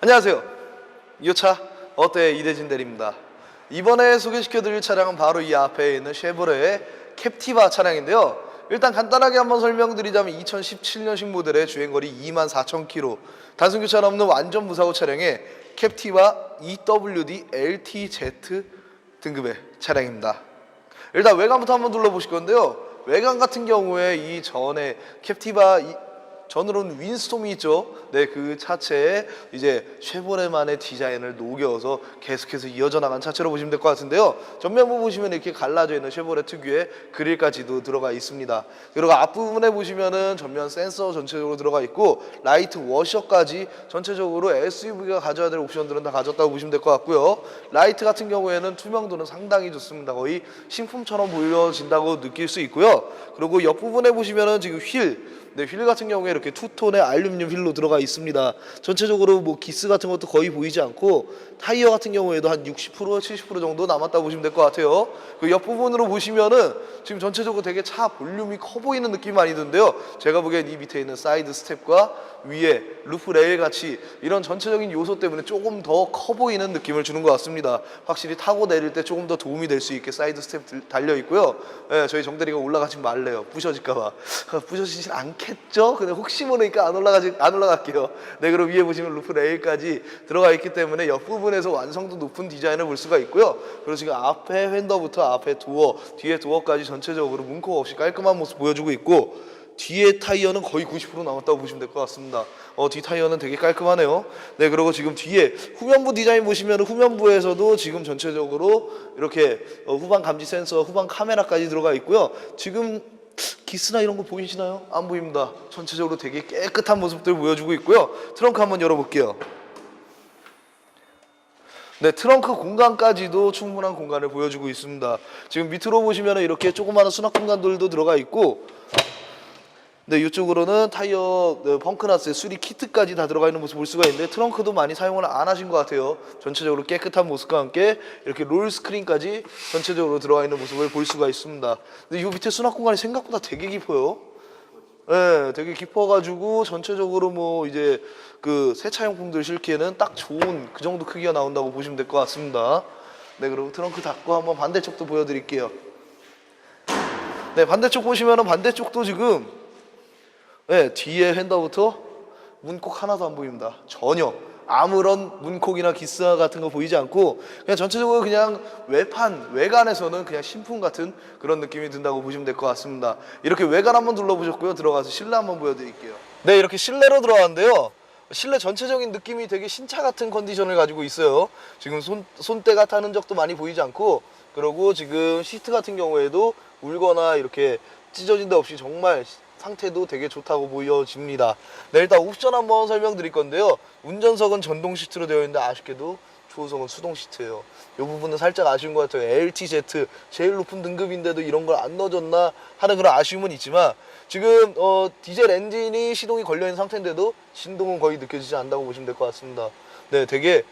안녕하세요. 이차 어때 이대진 대리입니다. 이번에 소개시켜 드릴 차량은 바로 이 앞에 있는 쉐보레의 캡티바 차량인데요. 일단 간단하게 한번 설명드리자면 2017년식 모델의 주행거리 24,000km 단순 교차는 없는 완전 무사고 차량의 캡티바 EWD LTZ 등급의 차량입니다. 일단 외관부터 한번 둘러보실 건데요. 외관 같은 경우에 이 전에 캡티바 이- 전으로는 윈스톰이 있죠. 네, 그 차체에 이제 쉐보레만의 디자인을 녹여서 계속해서 이어져 나간 차체로 보시면 될 것 같은데요. 전면부 보시면 이렇게 갈라져 있는 쉐보레 특유의 그릴까지도 들어가 있습니다. 그리고 앞부분에 보시면은 전면 센서 전체적으로 들어가 있고 라이트 워셔까지 전체적으로 SUV가 가져야 될 옵션들은 다 가졌다고 보시면 될 것 같고요. 라이트 같은 경우에는 투명도는 상당히 좋습니다. 거의 신품처럼 보여진다고 느낄 수 있고요. 그리고 옆 부분에 보시면은 지금 휠 네, 휠 같은 경우에 이렇게 투톤의 알루미늄 휠로 들어가 있습니다. 전체적으로 뭐 기스 같은 것도 거의 보이지 않고 타이어 같은 경우에도 한 60% 70% 정도 남았다고 보시면 될 것 같아요. 그 옆 부분으로 보시면은 지금 전체적으로 되게 차 볼륨이 커 보이는 느낌이 많이 드는데요. 제가 보기엔 이 밑에 있는 사이드 스텝과 위에 루프 레일 같이 이런 전체적인 요소 때문에 조금 더 커 보이는 느낌을 주는 것 같습니다. 확실히 타고 내릴 때 조금 더 도움이 될 수 있게 사이드 스텝 들- 달려 있고요. 예, 저희 정대리가 올라가지 말래요. 부셔질까봐. 부셔지진 않겠죠? 근데 혹시 모르니까 안 올라가지 안 올라갈게요. 네, 그리고 위에 보시면 루프 레일까지 들어가 있기 때문에 옆 부분에서 완성도 높은 디자인을 볼 수가 있고요. 그리고 지금 앞에 휀더부터 앞에 도어, 뒤에 도어까지 전체적으로 문콕 없이 깔끔한 모습 보여주고 있고 뒤에 타이어는 거의 90% 남았다고 보시면 될 것 같습니다. 어, 뒤 타이어는 되게 깔끔하네요. 네, 그리고 지금 뒤에 후면부 디자인 보시면 후면부에서도 지금 전체적으로 이렇게 어, 후방 감지 센서, 후방 카메라까지 들어가 있고요. 지금 기스나 이런 거 보이시나요? 안 보입니다. 전체적으로 되게 깨끗한 모습들 보여주고 있고요. 트렁크 한번 열어볼게요. 네, 트렁크 공간까지도 충분한 공간을 보여주고 있습니다. 지금 밑으로 보시면 이렇게 조그마한 수납 공간들도 들어가 있고 네, 이쪽으로는 타이어 네, 펑크나스의 수리 키트까지 다 들어가 있는 모습 볼 수가 있는데 트렁크도 많이 사용을 안 하신 것 같아요. 전체적으로 깨끗한 모습과 함께 이렇게 롤 스크린까지 전체적으로 들어가 있는 모습을 볼 수가 있습니다. 근데 이 밑에 수납 공간이 생각보다 되게 깊어요. 네, 되게 깊어가지고 전체적으로 뭐 이제 그 세차용품들 실기에는 딱 좋은 그 정도 크기가 나온다고 보시면 될 것 같습니다. 네, 그리고 트렁크 닫고 한번 반대쪽도 보여드릴게요. 네, 반대쪽 보시면은 반대쪽도 지금 네, 뒤에 핸더부터 문콕 하나도 안 보입니다. 전혀 아무런 문콕이나 기스 같은 거 보이지 않고 그냥 전체적으로 그냥 외판 외관에서는 그냥 신품 같은 그런 느낌이 든다고 보시면 될 것 같습니다. 이렇게 외관 한번 둘러보셨고요. 들어가서 실내 한번 보여드릴게요. 네, 이렇게 실내로 들어왔는데요. 실내 전체적인 느낌이 되게 신차 같은 컨디션을 가지고 있어요. 지금 손, 손때가 타는 적도 많이 보이지 않고 그리고 지금 시트 같은 경우에도 울거나 이렇게 찢어진 데 없이 정말 상태도 되게 좋다고 보여집니다. 네, 일단 옵션 한번 설명드릴 건데요. 운전석은 전동 시트로 되어 있는데 아쉽게도 조수석은 수동 시트예요. 이 부분은 살짝 아쉬운 것 같아요. LTZ 제일 높은 등급인데도 이런 걸 안 넣어줬나 하는 그런 아쉬움은 있지만 지금 어, 디젤 엔진이 시동이 걸려 있는 상태인데도 진동은 거의 느껴지지 않는다고 보시면 될 것 같습니다. 네, 되게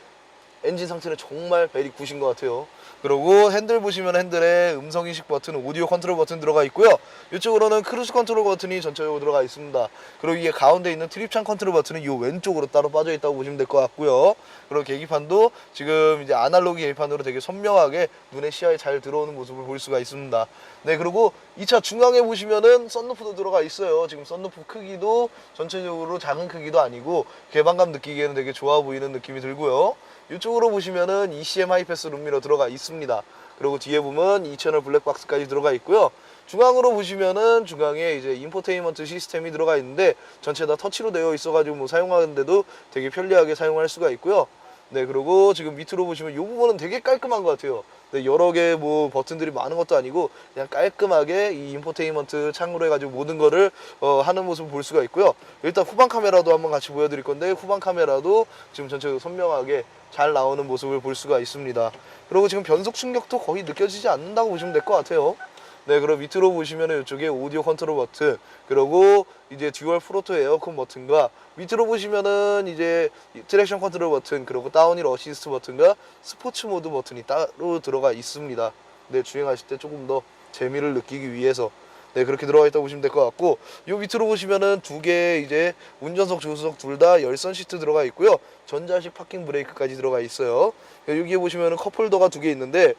엔진 상태는 정말 베리 굿인 것 같아요. 그리고 핸들 보시면 핸들에 음성 인식 버튼, 오디오 컨트롤 버튼 들어가 있고요. 이쪽으로는 크루즈 컨트롤 버튼이 전체적으로 들어가 있습니다. 그리고 이게 가운데 있는 트립창 컨트롤 버튼은 이 왼쪽으로 따로 빠져 있다고 보시면 될 것 같고요. 그리고 계기판도 지금 이제 아날로그 계기판으로 되게 선명하게 눈에 시야에 잘 들어오는 모습을 볼 수가 있습니다. 네, 그리고 이 차 중앙에 보시면은 썬루프도 들어가 있어요. 지금 썬루프 크기도 전체적으로 작은 크기도 아니고 개방감 느끼기에는 되게 좋아 보이는 느낌이 들고요. 이쪽으로 보시면은 ECM 하이패스 룸미러 들어가 있습니다. 그리고 뒤에 보면 2채널 블랙박스까지 들어가 있고요. 중앙으로 보시면은 중앙에 이제 인포테인먼트 시스템이 들어가 있는데 전체 다 터치로 되어 있어가지고 뭐 사용하는데도 되게 편리하게 사용할 수가 있고요. 네, 그리고 지금 밑으로 보시면 이 부분은 되게 깔끔한 것 같아요. 네, 여러 개 뭐 버튼들이 많은 것도 아니고 그냥 깔끔하게 이 인포테인먼트 창으로 해가지고 모든 거를 어, 하는 모습을 볼 수가 있고요. 일단 후방 카메라도 한번 같이 보여드릴 건데 후방 카메라도 지금 전체적으로 선명하게 잘 나오는 모습을 볼 수가 있습니다. 그리고 지금 변속 충격도 거의 느껴지지 않는다고 보시면 될 것 같아요. 네, 그럼 밑으로 보시면은 이쪽에 오디오 컨트롤 버튼, 그리고 이제 듀얼 프로토 에어컨 버튼과 밑으로 보시면은 이제 트랙션 컨트롤 버튼, 그리고 다운힐 어시스트 버튼과 스포츠 모드 버튼이 따로 들어가 있습니다. 네, 주행하실 때 조금 더 재미를 느끼기 위해서. 네 그렇게 들어가 있다고 보시면 될 것 같고 요 밑으로 보시면은 두 개 이제 운전석 조수석 둘 다 열선 시트 들어가 있고요. 전자식 파킹 브레이크까지 들어가 있어요. 여기에 보시면은 컵홀더가 두 개 있는데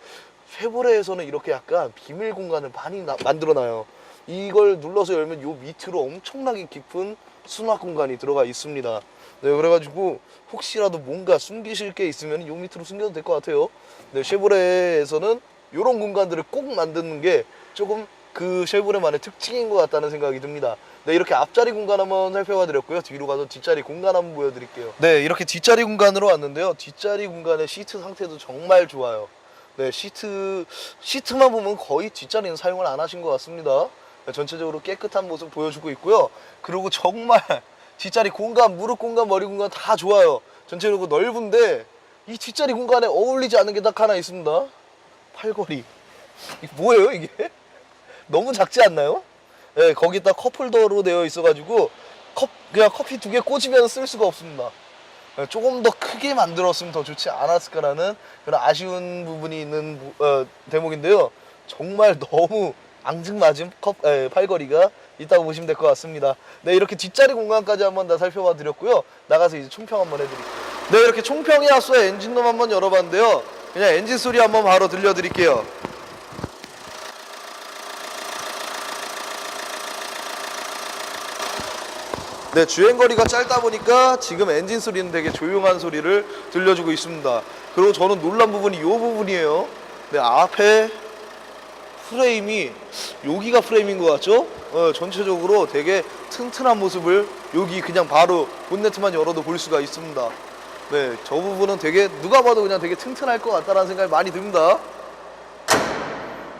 쉐보레에서는 이렇게 약간 비밀 공간을 많이 나- 만들어놔요 이걸 눌러서 열면 요 밑으로 엄청나게 깊은 수납 공간이 들어가 있습니다 네 그래가지고 혹시라도 뭔가 숨기실 게 있으면 요 밑으로 숨겨도 될 것 같아요 네 쉐보레에서는 요런 공간들을 꼭 만드는 게 조금 그 쉐보레만의 특징인 것 같다는 생각이 듭니다. 네, 이렇게 앞자리 공간 한번 살펴봐 드렸고요. 뒤로 가서 뒷자리 공간 한번 보여드릴게요. 네, 이렇게 뒷자리 공간으로 왔는데요. 뒷자리 공간의 시트 상태도 정말 좋아요. 네, 시트, 시트만 보면 거의 뒷자리는 사용을 안 하신 것 같습니다. 네, 전체적으로 깨끗한 모습 보여주고 있고요. 그리고 정말 뒷자리 공간, 무릎 공간, 머리 공간 다 좋아요. 전체적으로 넓은데 이 뒷자리 공간에 어울리지 않는 게 딱 하나 있습니다. 팔걸이. 이게 뭐예요, 이게? 너무 작지 않나요? 네, 거기다 컵홀더로 되어 있어가지고 컵 그냥 커피 두 개 꽂으면 쓸 수가 없습니다. 네, 조금 더 크게 만들었으면 더 좋지 않았을까라는 그런 아쉬운 부분이 있는 부- 어, 대목인데요. 정말 너무 앙증맞은 컵 에, 팔걸이가 있다고 보시면 될 것 같습니다. 네, 이렇게 뒷자리 공간까지 한번 다 살펴봐 드렸고요. 나가서 이제 총평 한번 해드릴게요. 네, 이렇게 총평에 앞서 엔진룸 한번 열어봤는데요. 그냥 엔진 소리 한번 바로 들려드릴게요. 네, 주행거리가 짧다 보니까 지금 엔진 소리는 되게 조용한 소리를 들려주고 있습니다. 그리고 저는 놀란 부분이 이 부분이에요. 네, 앞에 프레임이 여기가 프레임인 것 같죠? 어, 전체적으로 되게 튼튼한 모습을 여기 그냥 바로 본네트만 열어도 볼 수가 있습니다. 네, 저 부분은 되게 누가 봐도 그냥 되게 튼튼할 것 같다는 생각이 많이 듭니다.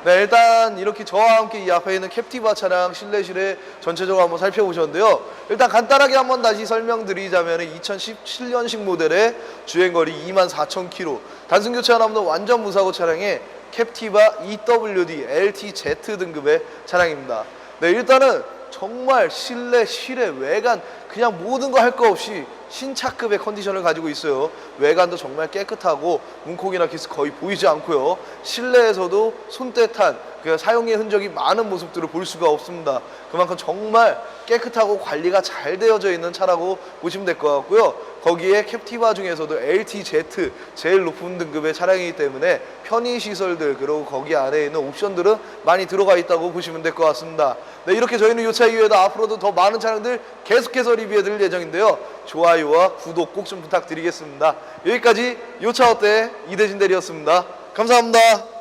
네, 일단 이렇게 저와 함께 이 앞에 있는 캡티바 차량 실내실에 전체적으로 한번 살펴보셨는데요. 일단 간단하게 한번 다시 설명드리자면 2017년식 모델의 주행거리 24,000km 단순 교체가 없는 완전 무사고 차량의 캡티바 EWD LTZ 등급의 차량입니다. 네, 일단은 정말 실내, 실외, 외관 그냥 모든 거 할 거 없이 신차급의 컨디션을 가지고 있어요. 외관도 정말 깨끗하고 문콕이나 기스 거의 보이지 않고요. 실내에서도 손때 탄 그 사용의 흔적이 많은 모습들을 볼 수가 없습니다. 그만큼 정말 깨끗하고 관리가 잘 되어져 있는 차라고 보시면 될 것 같고요. 거기에 캡티바 중에서도 LTZ 제일 높은 등급의 차량이기 때문에 편의 시설들 그리고 거기 안에 있는 옵션들은 많이 들어가 있다고 보시면 될 것 같습니다. 네, 이렇게 저희는 이 차 이외에도 앞으로도 더 많은 차량들 계속해서 리뷰해 드릴 예정인데요. 좋아요와 구독 꼭 좀 부탁드리겠습니다. 여기까지 요차 어때 이대진 대리였습니다. 감사합니다.